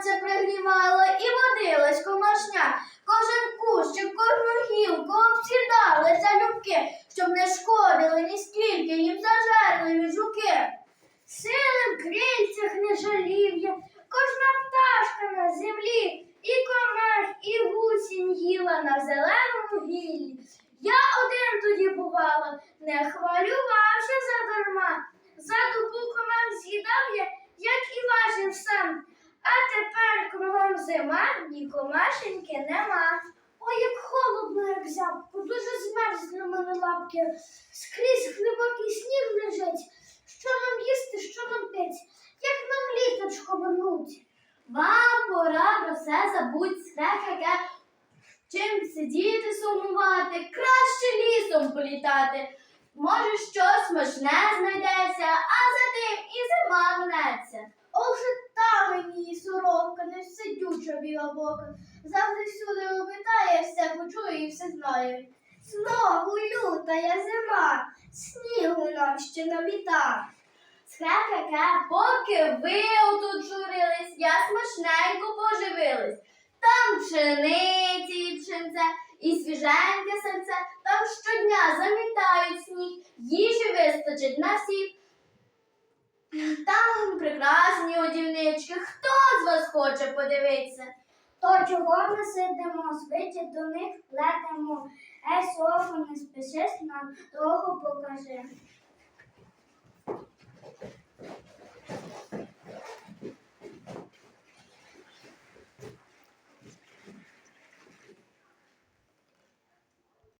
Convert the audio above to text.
сонце пригрівало і водилась комашня. Кожен кущик, кожну гілку обсідали залюбки, щоб не шкодили ні скільки, їм зажерливі жуки. Сили в крильцях не жалів я, кожна пташка на землі, і комах, і гусінь їла на зеленому гіллі. Я один тоді бувала, не хвалювавши задарма, за дубу зима, ні комашеньки нема. Ой, як холодно, як зябко, дуже змерзли мене лапки. Скрізь глибокий сніг лежить. Що нам їсти, що нам пить? Як нам літочко вернуть? Вам пора про все забудь, скрекаке. Чим сидіти сумувати, краще лісом політати. Може, щось смачне знайдеться, а за тим і зима минеться. Не сидюча біла бока. Завжди всюди обитає, все почує і все знає. Знову лютая зима, снігу нам ще на біда. Скрекаке, поки ви отут журились, я смачненько поживились. Там пшениці і пшенце, і свіженьке серце, там щодня замітають сніг, їжі вистачить на всіх. Там прекрасні одівнички. Хоче подивитися? То чого ми сидимо, звиті до них летимо. Е, слово не спішись нам, того покажи.